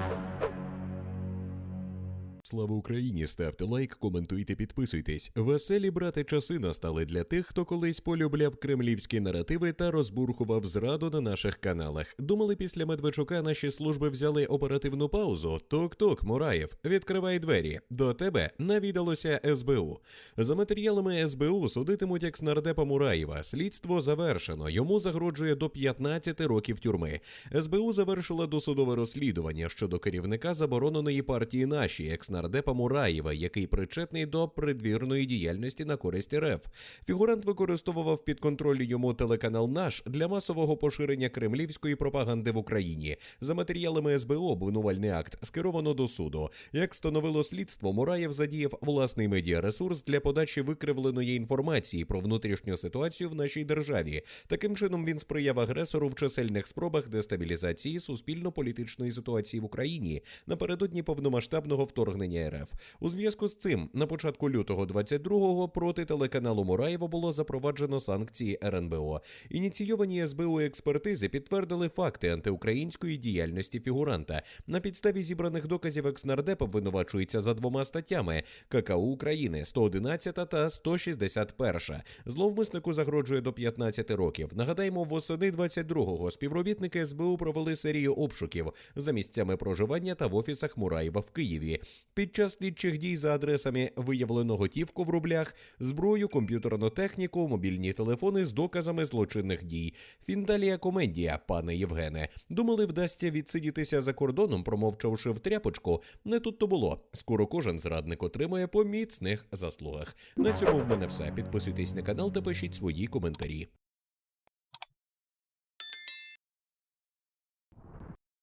Thank you. Слава Україні! Ставте лайк, коментуйте, підписуйтесь. Веселі брати часи настали для тих, хто колись полюбляв кремлівські наративи та розбурхував зраду на наших каналах. Думали, після Медведчука наші служби взяли оперативну паузу. Тук-тук, Мураєв, відкривай двері. До тебе навідалося СБУ. За матеріалами СБУ судитимуть екснардепа Мураєва. Слідство завершено. Йому загрожує до 15 років тюрми. СБУ завершила досудове розслідування щодо керівника забороненої партії наші екснардепа Мураєва, який причетний до придвірної діяльності на користь РФ. Фігурант використовував під контроль йому телеканал Наш для масового поширення кремлівської пропаганди в Україні. За матеріалами СБУ обвинувальний акт скеровано до суду. Як встановило слідство, Мураєв задіяв власний медіаресурс для подачі викривленої інформації про внутрішню ситуацію в нашій державі. Таким чином він сприяв агресору в чисельних спробах дестабілізації суспільно-політичної ситуації в Україні напередодні повномасштабного вторгнення РФ. У зв'язку з цим на початку лютого 22-го проти телеканалу Мураєва було запроваджено санкції РНБО. Ініційовані СБУ експертизи підтвердили факти антиукраїнської діяльності фігуранта. На підставі зібраних доказів екснардеп обвинувачується за двома статтями ККУ України 111 та 161. Зловмиснику загрожує до 15 років. Нагадаємо, восени 22-го співробітники СБУ провели серію обшуків за місцями проживання та в офісах Мураєва в Києві. Під час слідчих дій за адресами виявлено готівку в рублях, зброю, комп'ютерну техніку, мобільні телефони з доказами злочинних дій. Фіндалія комедія, пане Євгене. Думали, вдасться відсидітися за кордоном, промовчавши в тряпочку. Не тут то було. Скоро кожен зрадник отримує по міцних заслугах. На цьому в мене все. Підписуйтесь на канал та пишіть свої коментарі.